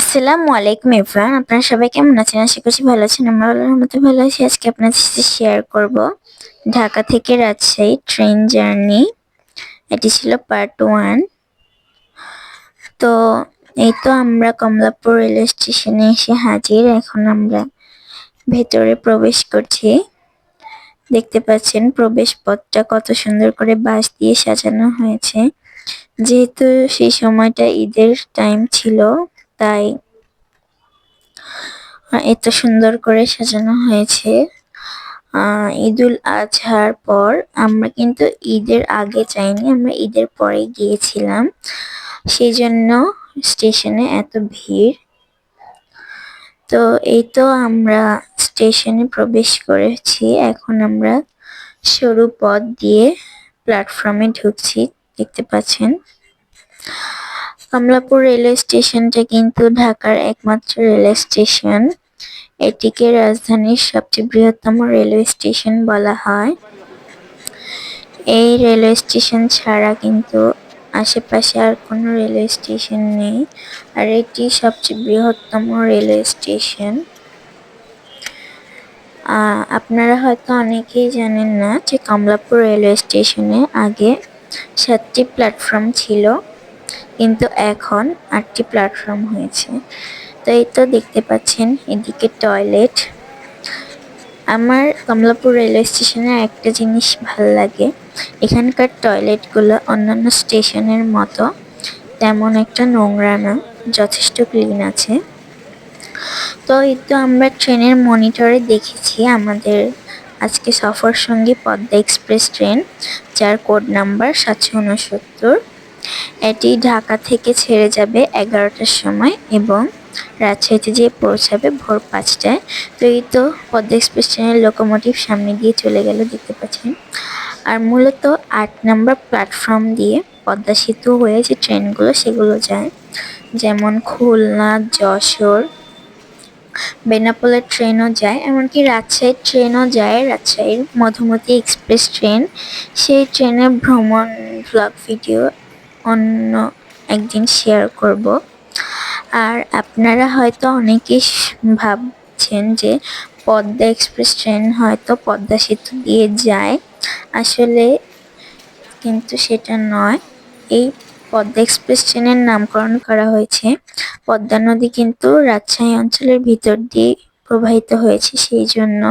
আসসালামু আলাইকুম এভরিওয়ান, আপনারা সবাই কেমন আছেন? আশা করছি ভালো আছেন আমরা আল্লাহর মতো ভালো আছি। আজকে আপনাদের সাথে শেয়ার করব ঢাকা থেকে রাজশাহী ট্রেন জার্নি এটি ছিল পার্ট ওয়ান তো এই তো আমরা কমলাপুর রেলওয়ে স্টেশনে এসে হাজির। এখন আমরা ভেতরে প্রবেশ করছি। দেখতে পাচ্ছেন প্রবেশ পথটা কত সুন্দর করে বাঁশ দিয়ে সাজানো হয়েছে। যেহেতু সেই সময়টা ঈদের টাইম ছিল তাই এত সুন্দর করে সাজানো হয়েছে। ঈদুল আজহার পর আমরা কিন্তু ঈদের আগে যাইনি আমরা ঈদের পরে গিয়েছিলাম। সেই জন্য স্টেশনে এত ভিড়। তো এই তো আমরা স্টেশনে প্রবেশ করেছি। এখন আমরা সরু পথ দিয়ে প্ল্যাটফর্মে ঢুকছি, দেখতে পাচ্ছেন। কমলাপুর রেলওয়ে স্টেশনটা কিন্তু ঢাকার একমাত্র রেলওয়ে স্টেশন। এটিকে রাজধানীর সবচেয়ে বৃহত্তম রেলওয়ে স্টেশন বলা হয়। এই রেলওয়ে স্টেশন ছাড়া কিন্তু আশেপাশে আর কোনো রেলওয়ে স্টেশন নেই, আর এটি সবচেয়ে বৃহত্তম রেলওয়ে স্টেশন। আপনারা হয়তো অনেকেই জানেন না যে কমলাপুর রেলওয়ে স্টেশনে আগে সাতটি প্ল্যাটফর্ম ছিল। কিন্তু এখন আটটি প্ল্যাটফর্ম হয়েছে। তো এই তো দেখতে পাচ্ছেন, এদিকে টয়লেট আমার কমলাপুর রেলওয়ে স্টেশনে একটা জিনিস ভালো লাগে। এখানকার টয়লেটগুলো অন্যান্য স্টেশনের মতো। তেমন একটা নোংরা না, যথেষ্ট ক্লিন আছে। তো এই তো আমরা ট্রেনের মনিটরে দেখেছি আমাদের আজকে সফর সঙ্গী পদ্মা এক্সপ্রেস ট্রেন, যার কোড নাম্বার সাতশো উনসত্তর এটি ঢাকা থেকে ছেড়ে যাবে এগারোটার সময় এবং রাজশাহীতে যেয়ে পৌঁছাবে ভোর পাঁচটায়। তো এই তো পদ্মা এক্সপ্রেস ট্রেনের লোকোমোটিভ সামনে দিয়ে চলে গেল, দেখতে পাচ্ছেন। আর মূলত আট নাম্বার প্ল্যাটফর্ম দিয়ে পদ্মা সেতু হয়ে যে ট্রেনগুলো, সেগুলো যায়। যেমন খুলনা, যশোর, বেনাপোলের ট্রেনও যায়, এমনকি রাজশাহীর ট্রেনও যায়। রাজশাহীর মধুমতি এক্সপ্রেস ট্রেন, সেই ট্রেনের ভ্রমণ ব্লগ ভিডিও অন্য একদিন শেয়ার করব। আর আপনারা হয়তো অনেকেই ভাবছেন যে পদ্মা এক্সপ্রেস ট্রেন হয়তো পদ্মা সেতু দিয়ে যায়। আসলে কিন্তু সেটা নয়। এই পদ্মা এক্সপ্রেস ট্রেনের নামকরণ করা হয়েছে। পদ্মা নদী কিন্তু রাজশাহী অঞ্চলের ভিতর দিয়ে প্রবাহিত হয়েছে, সেই জন্য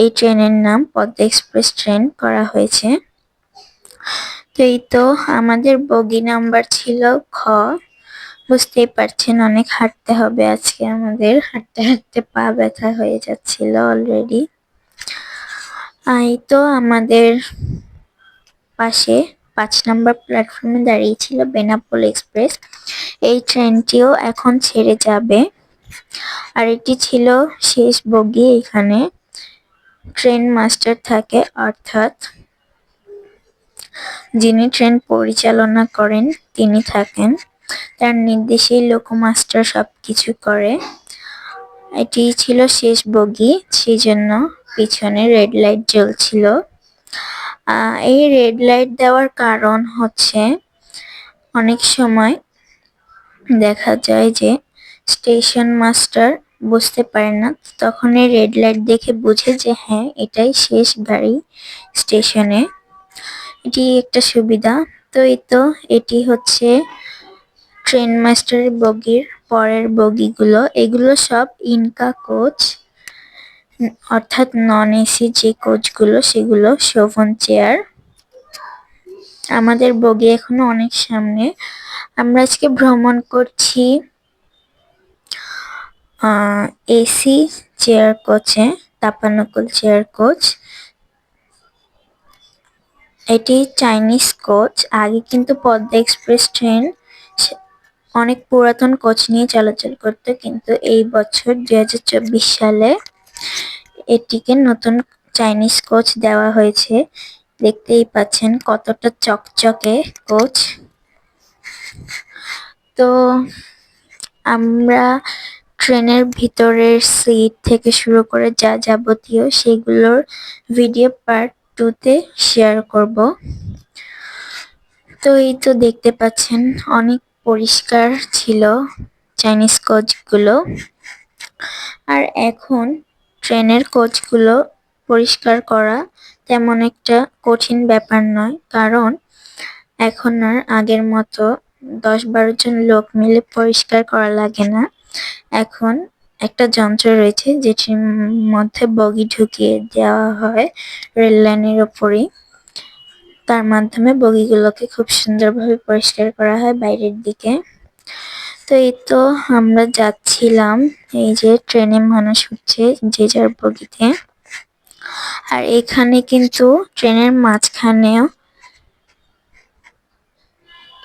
এই ট্রেনের নাম পদ্মা এক্সপ্রেস ট্রেন করা হয়েছে। এই তো আমাদের বগি নাম্বার ছিল খ। বুঝতেই পারছেন, অনেক হাঁটতে হবে আজকে আমাদের। হাঁটতে হাঁটতে পা ব্যথা হয়ে যাচ্ছিল অলরেডি এই তো আমাদের পাশে পাঁচ নম্বর প্ল্যাটফর্মে দাঁড়িয়েছিল বেনাপোল এক্সপ্রেস। এই ট্রেনটিও এখন ছেড়ে যাবে। আর এটি ছিল শেষ বগি এখানে। ট্রেন মাস্টার থাকে, অর্থাৎ যিনি ট্রেন পরিচালনা করেন, তিনি থাকেন। তার নির্দেশেই লোকোমাস্টার সব কিছু করে। এটি ছিল শেষ বগি সেই জন্য পিছনে রেড লাইট জ্বলছিল। এই রেড লাইট দেওয়ার কারণ হচ্ছে, অনেক সময় দেখা যায় যে স্টেশন মাস্টার বুঝতে পারে না তখন এই রেড লাইট দেখে বুঝে যে হ্যাঁ এটাই শেষ গাড়ি স্টেশনে এটি একটা সুবিধা। তো এই তো, এটি হচ্ছে ট্রেন মাস্টারের বগির পরের বগিগুলো। এগুলো সব ইনকা কোচ অর্থাৎ নন এসি যে কোচগুলো সেগুলো শোভন চেয়ার আমাদের বগি এখনও অনেক সামনে। আমরা আজকে ভ্রমণ করছি এসি চেয়ার কোচে তাপানকুল চেয়ার কোচ এটি চাইনিজ কোচ, আগে কিন্তু পদ্মা এক্সপ্রেস ট্রেন অনেক পুরাতন কোচ নিয়ে চলাচল করতো, কিন্তু এই বছর দুই হাজার চব্বিশ সালে এটিকে নতুন চাইনিজ কোচ দেওয়া হয়েছে। দেখতেই পাচ্ছেন কতটা চকচকে কোচ। তো আমরা ট্রেনের ভিতরের সিট থেকে শুরু করে যা যাবতীয় সেগুলোর ভিডিও পার্ট টুতে শেয়ার করব। তো এই তো দেখতে পাচ্ছেন, অনেক পরিষ্কার ছিল চাইনিজ কোচগুলো আর এখন ট্রেনের কোচগুলো পরিষ্কার করা তেমন একটা কঠিন ব্যাপার নয়, কারণ এখন আর আগের মতো দশ বারো জন লোক মিলে পরিষ্কার করা লাগে না। এখন একটা যন্ত্র রয়েছে যেটির মধ্যে বগি ঢুকিয়ে দেওয়া হয় রেল লাইনের ওপরেই তার মাধ্যমে বগিগুলোকে খুব সুন্দরভাবে পরিষ্কার করা হয় বাইরের দিকে। তো এই তো আমরা যাচ্ছিলাম, এই যে ট্রেনে মানুষ হচ্ছে যে যার বগিতে। আর এখানে কিন্তু ট্রেনের মাঝখানেও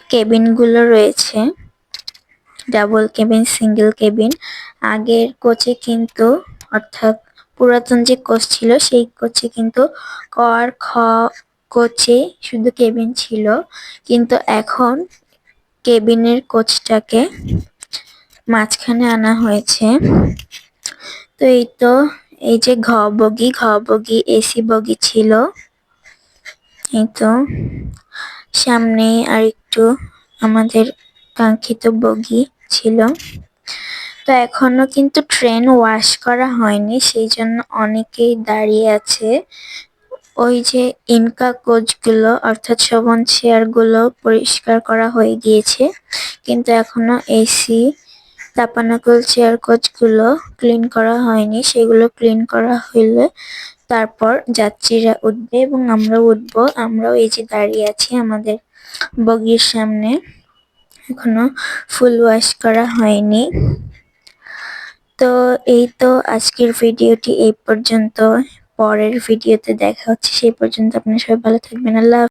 কেবিনগুলো রয়েছে। ডাবল কেবিন সিঙ্গেল কেবিন আগের কোচে কিন্তু, অর্থাৎ পুরাতন যে কোচ ছিল, সেই কোচে কিন্তু ক আর খ কোচে শুধু কেবিন ছিল। কিন্তু এখন কেবিনের কোচটাকে মাঝখানে আনা হয়েছে। তো এই তো, এই যে ঘ বগি ঘ বগি এসি বগি ছিল। এই তো সামনে আর একটু আমাদের কাঙ্ক্ষিত বগি। ছিল। তো এখনও কিন্তু ট্রেন ওয়াশ করা হয়নি, সেই জন্য অনেকেই দাঁড়িয়ে আছে। ওই যে ইনকা কোচগুলো, অর্থাৎ শোভন চেয়ারগুলো পরিষ্কার করা হয়ে গিয়েছে। কিন্তু এখনও এসি চাপানকল চেয়ার কোচগুলো ক্লিন করা হয়নি। সেগুলো ক্লিন করা হইলে তারপর যাত্রীরা উঠবে এবং আমরা উঠবো। আমরাও এই যে দাঁড়িয়ে আছি আমাদের বগির সামনে। এখনও ফুল ওয়াশ করা হয়নি। তো এই তো আজকের ভিডিওটি এই পর্যন্ত। পরের ভিডিওতে দেখা হচ্ছে, সেই পর্যন্ত আপনারা সবাই ভালো থাকবেন। আল্লাহ।